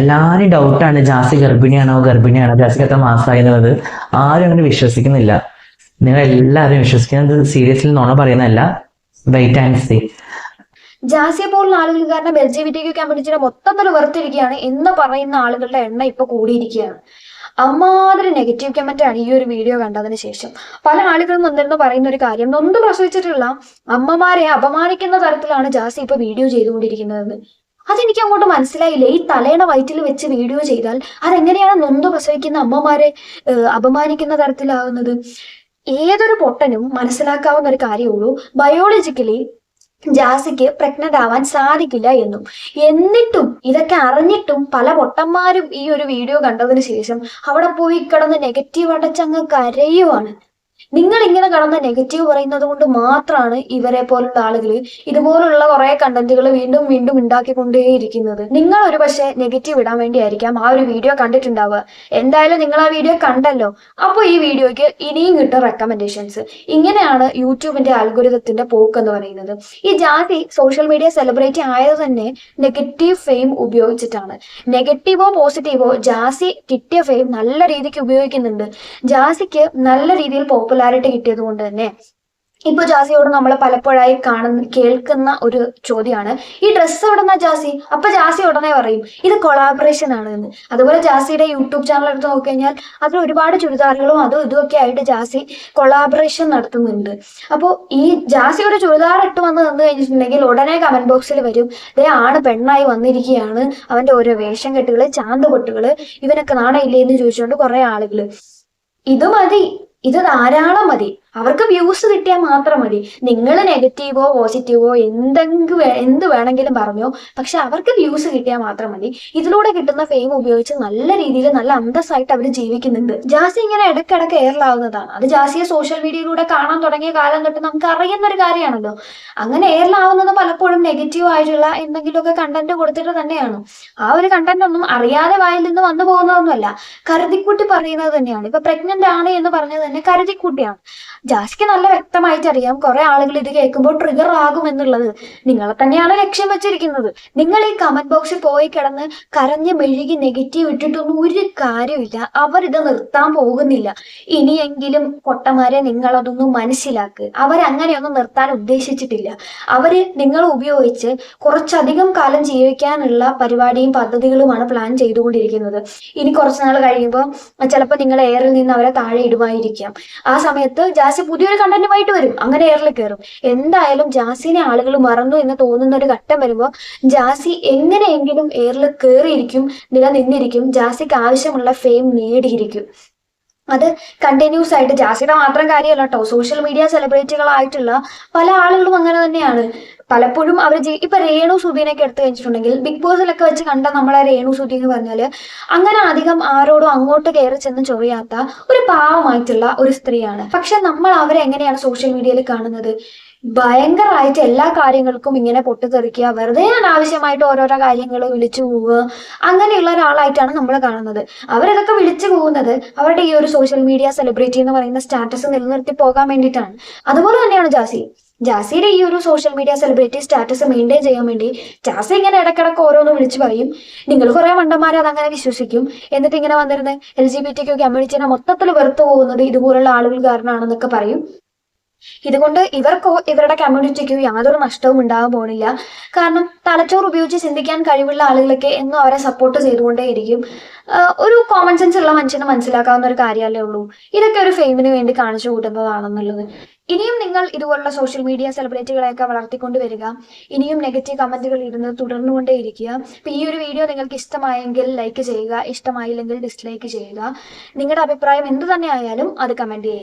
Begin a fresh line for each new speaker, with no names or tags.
എല്ലാവരും ഡൗട്ടാണ് ജാസി ഗർഭിണിയാണോ? ഗർഭിണിയാണോ? ജാസിക്ക് എത്ര മാസമായി എന്നുള്ളത് ആരും അങ്ങനെ വിശ്വസിക്കുന്നില്ല. നിങ്ങൾ എല്ലാവരും വിശ്വസിക്കുന്നത് സീരിയസ്ലി നോണോ പറയുന്നതല്ല. വെയിറ്റ് ആൻഡ് സീ
ജാസിയെ പോലുള്ള ആളുകൾ കാരണം L G B T Q മൊത്തത്തിൽ വെറുത്തിരിക്കുകയാണ് എന്ന് പറയുന്ന ആളുകളുടെ എണ്ണം ഇപ്പൊ കൂടിയിരിക്കുകയാണ്. അമ്മാതിരി നെഗറ്റീവ് കമന്റ് ആണ് ഈ ഒരു വീഡിയോ കണ്ടതിന് ശേഷം. പല ആളുകളും വന്നിരുന്നു പറയുന്ന ഒരു കാര്യം നൊന്ത് പ്രസവിച്ചിട്ടുള്ള അമ്മമാരെ അപമാനിക്കുന്ന തരത്തിലാണ് ജാസി ഇപ്പൊ വീഡിയോ ചെയ്തുകൊണ്ടിരിക്കുന്നത് അതെനിക്ക് അങ്ങോട്ട് മനസ്സിലായില്ല. ഈ തലേണ വയറ്റിൽ വെച്ച് വീഡിയോ ചെയ്താൽ അതെങ്ങനെയാണ് നൊന്ത് പ്രസവിക്കുന്ന അമ്മമാരെ അപമാനിക്കുന്ന തരത്തിലാവുന്നത്? ഏതൊരു പൊട്ടനും മനസ്സിലാക്കാവുന്ന ഒരു കാര്യമുള്ളൂ. ബയോളജിക്കലി ജാസിക്ക് പ്രഗ്നന്റ് ആവാൻ സാധിക്കില്ല എന്നും. എന്നിട്ടും ഇതൊക്കെ അറിഞ്ഞിട്ടും പല പൊട്ടന്മാരും ഈ ഒരു വീഡിയോ കണ്ടതിന് ശേഷം അവിടെ പോയി കിടന്ന് നെഗറ്റീവ് അടച്ചങ്ങ് കരയുവാണ്. നിങ്ങൾ ഇങ്ങനെ കടന്ന് നെഗറ്റീവ് പറയുന്നത് കൊണ്ട് മാത്രമാണ് ഇവരെ പോലുള്ള ആളുകൾ ഇതുപോലുള്ള കുറെ കണ്ടന്റുകൾ വീണ്ടും വീണ്ടും ഉണ്ടാക്കിക്കൊണ്ടേയിരിക്കുന്നത്. നിങ്ങൾ ഒരു പക്ഷേ നെഗറ്റീവ് ഇടാൻ വേണ്ടിയായിരിക്കാം ആ ഒരു വീഡിയോ കണ്ടിട്ടുണ്ടാവുക. എന്തായാലും നിങ്ങൾ ആ വീഡിയോ കണ്ടല്ലോ. അപ്പോൾ ഈ വീഡിയോയ്ക്ക് ഇനിയും കിട്ടും റെക്കമെൻഡേഷൻസ് ഇങ്ങനെയാണ് യൂട്യൂബിന്റെ അൽഗുരിതത്തിന്റെ പോക്ക് എന്ന് പറയുന്നത്. ഈ ജാതി സോഷ്യൽ മീഡിയ സെലിബ്രിറ്റി ആയത് തന്നെ നെഗറ്റീവ് ഫെയിം ഉപയോഗിച്ചിട്ടാണ്. നെഗറ്റീവോ പോസിറ്റീവോ ജാസി കിട്ടിയ ഫെയിം നല്ല രീതിക്ക് ഉപയോഗിക്കുന്നുണ്ട്. ജാസിക്ക് നല്ല രീതിയിൽ പോപ്പുലാരിറ്റി കിട്ടിയത് കൊണ്ട് തന്നെ. ഇപ്പൊ ജാസിയോട് നമ്മൾ പലപ്പോഴായി കാണുന്ന കേൾക്കുന്ന ഒരു ചോദ്യമാണ്. ഈ ഡ്രസ്സ് എവിടെന്നാ ജാസി? അപ്പൊ ജാസി ഉടനെ പറയും ഇത് കൊളാബറേഷൻ ആണ് എന്ന് അതുപോലെ ജാസിയുടെ യൂട്യൂബ് ചാനൽ എടുത്ത് നോക്കിക്കഴിഞ്ഞാൽ അതിൽ ഒരുപാട് ചുരിദാറുകളും അതും ഇതുമൊക്കെ ആയിട്ട് ജാസി കൊളാബറേഷൻ നടത്തുന്നുണ്ട്. അപ്പോൾ ഈ ജാസി ഒരു ചുരിദാർ ഇട്ട് വന്ന് നിന്ന് കഴിഞ്ഞിട്ടുണ്ടെങ്കിൽ ഉടനെ കമന്റ് ബോക്സിൽ വരും ദേ ആണ് പെണ്ണായി വന്നിരിക്കുകയാണ്. അവന്റെ ഓരോ വേഷം കെട്ടുകൾ ചാന്ത് പൊട്ടുകൾ ഇവനൊക്കെ നാണയില്ലേ? എന്ന് ചോദിച്ചുകൊണ്ട് കുറെ ആളുകൾ. ഇത് മതി. ഇത് ധാരാളം മതി. അവർക്ക് വ്യൂസ് കിട്ടിയാൽ മാത്രം മതി. നിങ്ങൾ നെഗറ്റീവോ പോസിറ്റീവോ എന്തെങ്കിലും എന്ത് വേണമെങ്കിലും പറഞ്ഞോ. പക്ഷെ അവർക്ക് വ്യൂസ് കിട്ടിയാൽ മാത്രം മതി. ഇതിലൂടെ കിട്ടുന്ന ഫെയിം ഉപയോഗിച്ച് നല്ല രീതിയിൽ നല്ല അന്തസ്സായിട്ട് അവർ ജീവിക്കുന്നുണ്ട്. ജാസി ഇങ്ങനെ ഇടയ്ക്കിടയ്ക്ക് എയറിലാവുന്നതാണ് അത് ജാസിയെ സോഷ്യൽ മീഡിയയിലൂടെ കാണാൻ തുടങ്ങിയ കാലം തൊട്ട് നമുക്ക് അറിയുന്ന ഒരു കാര്യമാണല്ലോ. അങ്ങനെ എയറിലാവുന്നത് പലപ്പോഴും നെഗറ്റീവ് ആയിട്ടുള്ള എന്തെങ്കിലുമൊക്കെ കണ്ടന്റ് കൊടുത്തിട്ട് തന്നെയാണ്. ആ ഒരു കണ്ടന്റ് ഒന്നും അറിയാതെ വായിൽ നിന്ന് വന്നു പോകുന്നതൊന്നുമല്ല. കരുതിക്കുട്ടി പറയുന്നത് തന്നെയാണ്. ഇപ്പൊ പ്രഗ്നന്റ് ആണ് എന്ന് പറഞ്ഞത് തന്നെ കരുതിക്കുട്ടിയാണ്. ജാസിക്ക് നല്ല വ്യക്തമായിട്ട് അറിയാം കുറെ ആളുകൾ ഇത് കേൾക്കുമ്പോൾ ട്രിഗർ ആകും എന്നുള്ളത്. നിങ്ങളെ തന്നെയാണ് ലക്ഷ്യം വെച്ചിരിക്കുന്നത്. നിങ്ങൾ ഈ കമന്റ് ബോക്സിൽ പോയി കിടന്ന് കരഞ്ഞ് മെഴുകി നെഗറ്റീവ് ഇട്ടിട്ടൊന്നും ഒരു കാര്യമില്ല അവരിത് നിർത്താൻ പോകുന്നില്ല. ഇനിയെങ്കിലും പൊട്ടന്മാരെ നിങ്ങൾ അതൊന്നും മനസ്സിലാക്ക്. അവരങ്ങനെയൊന്നും നിർത്താൻ ഉദ്ദേശിച്ചിട്ടില്ല. അവർ നിങ്ങൾ ഉപയോഗിച്ച് കുറച്ചധികം കാലം ജീവിക്കാനുള്ള പരിപാടിയും പദ്ധതികളുമാണ് പ്ലാൻ ചെയ്തുകൊണ്ടിരിക്കുന്നത്. ഇനി കുറച്ചുനാൾ കഴിയുമ്പോൾ ചിലപ്പോൾ നിങ്ങൾ എയറിൽ നിന്ന് അവരെ താഴെ ഇടുമായിരിക്കാം. ആ സമയത്ത് ജാസി പുതിയൊരു കണ്ടന്റുമായിട്ട് വരും. അങ്ങനെ എയറിൽ കയറും. എന്തായാലും ജാസിനെ ആളുകൾ മറന്നു എന്ന് തോന്നുന്ന ഒരു ഘട്ടം വരുമ്പോൾ ജാസി എങ്ങനെയെങ്കിലും എയറിൽ കയറിയിരിക്കും നിലനിന്നിരിക്കും ജാസിക്ക് ആവശ്യമുള്ള ഫെയിം നേടിയിരിക്കും. അത് കണ്ടിന്യൂസ് ആയിട്ട് ജാസിയുടെ മാത്രം കാര്യമല്ല കേട്ടോ. സോഷ്യൽ മീഡിയ സെലിബ്രിറ്റികളായിട്ടുള്ള പല ആളുകളും അങ്ങനെ തന്നെയാണ്. പലപ്പോഴും അവർ ഇപ്പൊ രേണു സുധീനൊക്കെ എടുത്തു കഴിഞ്ഞിട്ടുണ്ടെങ്കിൽ ബിഗ് ബോസിലൊക്കെ വെച്ച് കണ്ട നമ്മളെ രേണു സുധി എന്ന് പറഞ്ഞാൽ അങ്ങനെ അധികം ആരോടും അങ്ങോട്ട് കയറി ചെന്ന് ചൊറിയാത്ത ഒരു പാവമായിട്ടുള്ള ഒരു സ്ത്രീയാണ്. പക്ഷെ നമ്മൾ അവരെ എങ്ങനെയാണ് സോഷ്യൽ മീഡിയയിൽ കാണുന്നത്? ഭയങ്കരമായിട്ട് എല്ലാ കാര്യങ്ങൾക്കും ഇങ്ങനെ പൊട്ടിത്തെറിക്കുക വെറുതെ അനാവശ്യമായിട്ട് ഓരോരോ കാര്യങ്ങൾ വിളിച്ചു പോവുക അങ്ങനെയുള്ള ഒരാളായിട്ടാണ് നമ്മൾ കാണുന്നത്. അവരതൊക്കെ വിളിച്ചു പോകുന്നത് അവരുടെ ഈ ഒരു സോഷ്യൽ മീഡിയ സെലിബ്രിറ്റി എന്ന് പറയുന്ന സ്റ്റാറ്റസ് നിലനിർത്തി പോകാൻ വേണ്ടിയിട്ടാണ്. അതുപോലെ തന്നെയാണ് ജാസി. ജാസിയുടെ ഈ ഒരു social media celebrity status maintain ചെയ്യാൻ വേണ്ടി ജാസി ഇങ്ങനെ ഇടക്കിടക്ക് ഓരോന്ന് വിളിച്ചു പറയും. നിങ്ങൾ കുറെ മണ്ടന്മാരെ അതങ്ങനെ വിശ്വസിക്കും. എന്നിട്ട് ഇങ്ങനെ വന്നിരുന്ന് L G B T Q കമ്മ്യൂണിറ്റിനെ മൊത്തത്തിൽ വെറുത്തു പോകുന്നത് ഇതുപോലുള്ള ആളുകൾ കാരണമാണെന്നൊക്കെ പറയും. ഇതുകൊണ്ട് ഇവർക്കോ ഇവരുടെ കമ്മ്യൂണിറ്റിക്കോ യാതൊരു നഷ്ടവും ഉണ്ടാകാൻ പോണില്ല. കാരണം തലച്ചോർ ഉപയോഗിച്ച് ചിന്തിക്കാൻ കഴിവുള്ള ആളുകളൊക്കെ എന്നും അവരെ സപ്പോർട്ട് ചെയ്തുകൊണ്ടേയിരിക്കും. ഒരു കോമൺ സെൻസ് ഉള്ള മനുഷ്യന് മനസ്സിലാക്കാവുന്ന ഒരു കാര്യമല്ലേ ഉള്ളൂ. ഇതൊക്കെ ഒരു ഫെയിമിന് വേണ്ടി കാണിച്ചു കൂട്ടുന്നതാണെന്നുള്ളത്. ഇനിയും നിങ്ങൾ ഇതുപോലുള്ള സോഷ്യൽ മീഡിയ സെലിബ്രിറ്റികളെയൊക്കെ വളർത്തിക്കൊണ്ട് വരിക. ഇനിയും നെഗറ്റീവ് കമന്റുകൾ ഇടുന്നത് തുടർന്നുകൊണ്ടേ ഇരിക്കുക അപ്പൊ ഈ ഒരു വീഡിയോ നിങ്ങൾക്ക് ഇഷ്ടമായെങ്കിൽ ലൈക്ക് ചെയ്യുക. ഇഷ്ടമായില്ലെങ്കിൽ ഡിസ്ലൈക്ക് ചെയ്യുക. നിങ്ങളുടെ അഭിപ്രായം എന്തു തന്നെ ആയാലും അത് കമന്റ് ചെയ്യുക